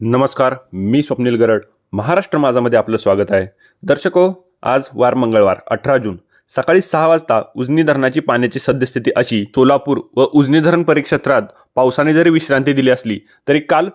नमस्कार मी स्वप्नील गरड. महाराष्ट्र माझामध्ये आपलं स्वागत आहे. दर्शको आज वार मंगळवार अठरा जून. सकाळी सहा वाजता उजनी धरणाची पाण्याची सद्यस्थिती अशी सोलापूर व उजनी धरण परिक्षेत्रात पावसाने जरी विश्रांती दिली असली तरी काल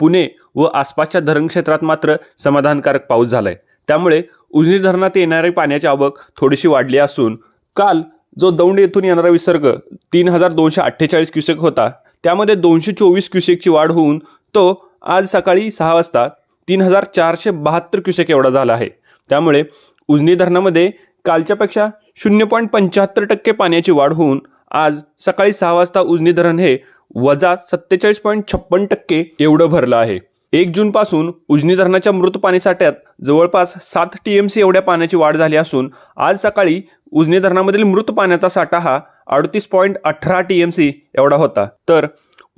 पुणे व आसपासच्या धरण क्षेत्रात मात्र समाधानकारक पाऊस झालाय. त्यामुळे उजनी धरणात येणारी पाण्याची आवक थोडीशी वाढली असून काल जो दौंड येथून येणारा विसर्ग तीन हजार दोनशे अठ्ठेचाळीस क्युसेक होता त्यामध्ये दोनशे चोवीस क्युसेकची वाढ होऊन तो आज सकाळी सहा वाजता तीन हजार चारशे बहात्तर क्युसेक एवढा झाला आहे. त्यामुळे उजनी धरणामध्ये कालच्यापेक्षा शून्य पॉईंट पंच्याहत्तर टक्के पाण्याची वाढ होऊन आज सकाळी सहा वाजता उजनी धरण हे वजा सत्तेचाळीस पॉईंट छप्पन टक्के एवढं भरलं आहे. एक जूनपासून उजनी धरणाच्या मृत पाणी साठ्यात जवळपास सात टी एम सी एवढ्या पाण्याची वाढ झाली असून आज सकाळी उजनी धरणामधील मृत पाण्याचा साठा हा अडतीस पॉईंट अठरा टी एम सी एवढा होता. तर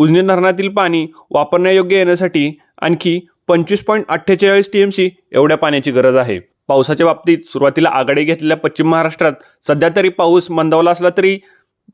उजनी धरणातील पाणी वापरण्यायोग्य येण्यासाठी आणखी पंचवीस पॉईंट अठ्ठेचाळीस टी एम सी एवढ्या पाण्याची गरज आहे. पावसाच्या बाबतीत सुरुवातीला आघाडी घेतलेल्या पश्चिम महाराष्ट्रात सध्या तरी पाऊस मंदावला असला तरी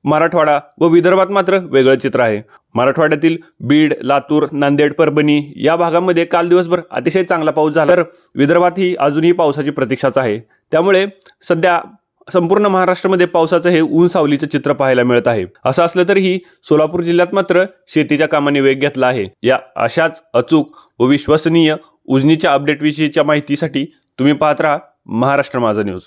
मराठवाडा व विदर्भात मात्र वेगळं चित्र आहे. मराठवाड्यातील बीड लातूर नांदेड परभणी या भागामध्ये काल दिवसभर अतिशय चांगला पाऊस झाला. तर विदर्भातही अजूनही पावसाची प्रतीक्षाच आहे. त्यामुळे सध्या संपूर्ण महाराष्ट्रामध्ये पावसाचं हे ऊन सावलीचं चित्र पाहायला मिळत आहे. असं असलं तरीही सोलापूर जिल्ह्यात मात्र शेतीच्या कामाने वेग घेतला आहे. या अशाच अचूक व विश्वसनीय उजनीच्या अपडेटविषयीच्या माहितीसाठी तुम्ही पाहत राहा महाराष्ट्र माझा न्यूज